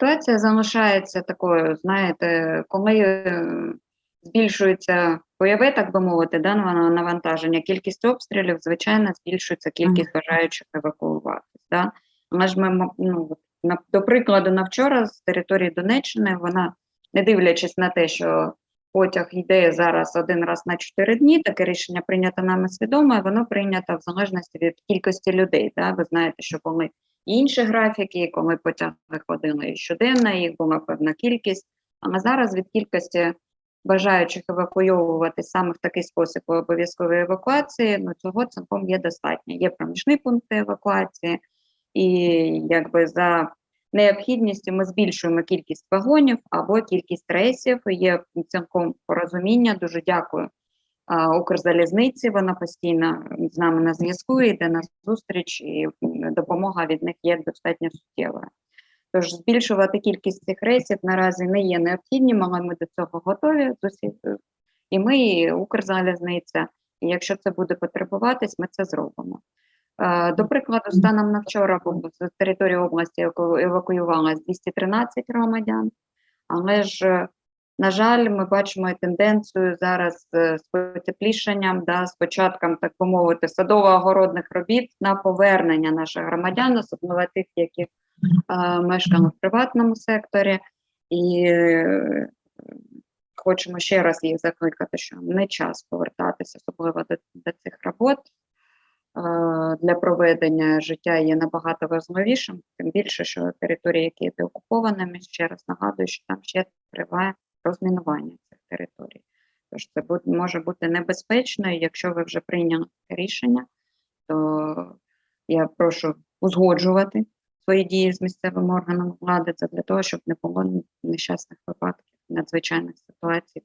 Ситуація залишається такою, знаєте, коли е, збільшується бойове, так би мовити, да, навантаження, кількість обстрілів, звичайно, збільшується кількість бажаючих евакуюватись. Да. Але ж ми, ну, на, до прикладу, на вчора з території Донеччини вона, не дивлячись на те, що потяг йде зараз один раз на 4 дні, таке рішення прийнято нами свідомо, і воно прийнято в залежності від кількості людей. Да. Ви знаєте, що були інші графіки, коли потяги ходили щоденно, їх була певна кількість. А зараз від кількості бажаючих евакуйовувати саме в такий спосіб обов'язкової евакуації, ну цього цілком є достатньо. Є проміжні пункти евакуації, і якби за необхідністю ми збільшуємо кількість вагонів або кількість рейсів. Є цілком порозуміння. Дуже дякую Укрзалізниці. Вона постійно з нами на зв'язку, йде на зустріч, і допомога від них є достатньо суттєвою. Тож збільшувати кількість цих рейсів наразі не є необхідним, але ми до цього готові І ми, і Укрзалізниця, і якщо це буде потребуватись, ми це зробимо. До прикладу, станом на вчора з території області евакуювалось 213 громадян, але ж, на жаль, ми бачимо і тенденцію зараз е, з потеплішенням, да, з початком, так би мовити, садово-огородних робіт на повернення наших громадян, особливо тих, які е, мешкали в приватному секторі, і е, хочемо ще раз їх закликати, що не час повертатися, особливо до, до цих робот. Е, Для проведення життя є набагато важливішим, тим більше, що території, які є деокупованими, ще раз нагадую, що там ще триває розмінування цих територій. Тож це може бути небезпечно, і якщо ви вже прийняли рішення, то я прошу узгоджувати свої дії з місцевими органами влади це для того, щоб не було нещасних випадків, надзвичайних ситуацій.